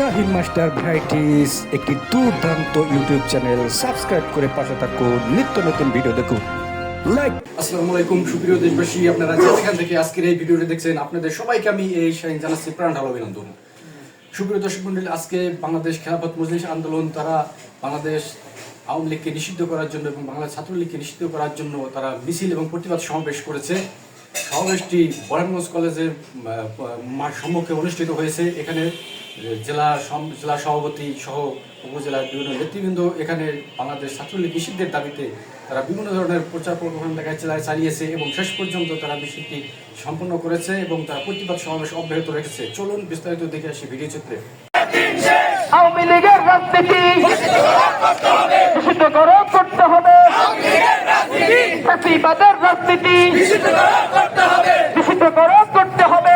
Shahin master varieties, একটি দুর্দান্ত YouTube channel. Subscribe করে পাশে থাকুন, নিত্য নতুন ভিডিও দেখুন। লাইক আলাইকুম, সুপ্রিয় দেশবাসী, আপনারা যেখান থেকে আজকের এই ভিডিওটি দেখছেন, আপনাদের সবাইকে আমি এই শাহিন জানাচ্ছি প্রাণ অভিনন্দন। সুপ্রিয় দর্শক আজকে বাংলাদেশ মজলিস আন্দোলন তারা বাংলাদেশ আওয়ামী লীগকে নিষিদ্ধ করার জন্য এবং বাংলা ছাত্রলীগকে নিষিদ্ধ করার জন্য তারা মিছিল এবং প্রতিবাদ সমাবেশ করেছে। সমাবেশটি বরানগঞ্জ কলেজের সম্মুখে অনুষ্ঠিত হয়েছে। এখানে জেলা সম- জেলা সভাপতি সহ উপজেলার বিভিন্ন নেতৃবৃন্দ এখানে বাংলাদেশ ছাত্রলীগ নিষিদ্ধের দাবিতে তারা বিভিন্ন ধরনের প্রচার প্রপাগান্ডা চালায় চালিয়েছে এবং শেষ পর্যন্ত তারা মিছিলটি সম্পন্ন করেছে এবং তারা প্রতিবাদ সমাবেশ অব্যাহত রেখেছে। চলুন বিস্তারিত দেখে আসি ভিডিও চিত্রে। আওয়ামী লীগের রাজনীতি নিষিদ্ধ করতে হবে। রাজনীতি নিষিদ্ধ করো করতে হবে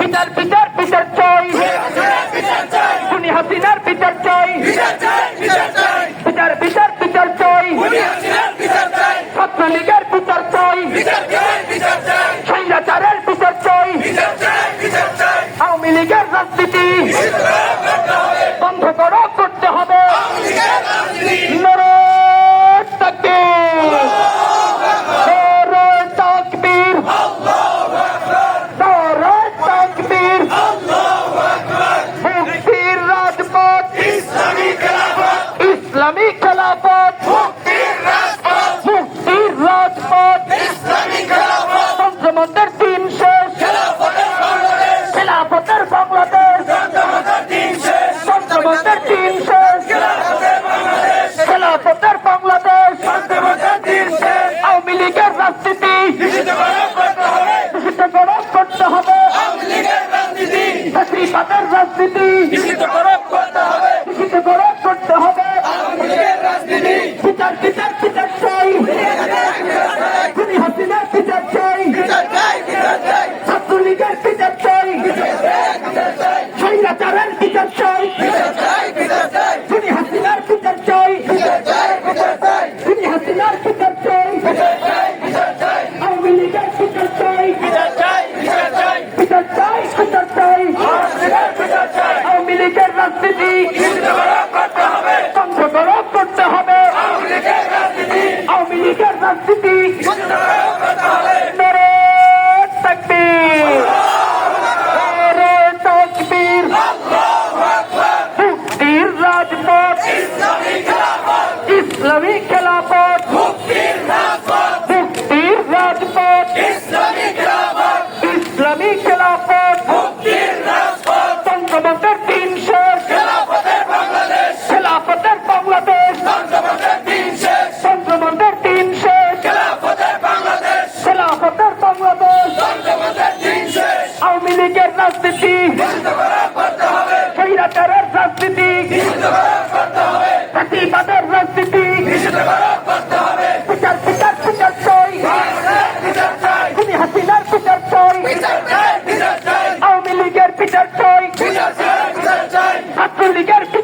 বিচার বিচার বিচার চাই খুনি হাসিনার বিচার চাই বিচার বিচার বিচার চাই ছাত্রলীগের বিচার চাই। স্বৈরাচারের বিচার চাই। আওয়ামী লীগের রাজনীতি। বন্ধ করো। তন্ত্রমন্ত্রের দিন শেষ। খেলাফতের বাংলাদেশ। তন্ত্রমন্ত্রের দিন শেষ। খেলাফতের বাংলাদেশ। আওয়ামী লীগের রাজনীতি। করতে হবে। রাজনীতি নিষিদ্ধ করো করতে হবে বিচার বিচার বিচার চাই খুনি হাসিনার বিচার চাই ছাত্রলীগের বিচার চাই স্বৈরাচারের বিচার চাই খুনি হাসিনার বিচার চাই খুনি হাসিনার বিচার চাই আওয়ামী লীগের বিচার চাই বিচার চাই বিচার চাই আওয়ামী লীগের রাজনীতি। সংসদ করতে হবে। আওয়ামী লীগের রাজনীতি।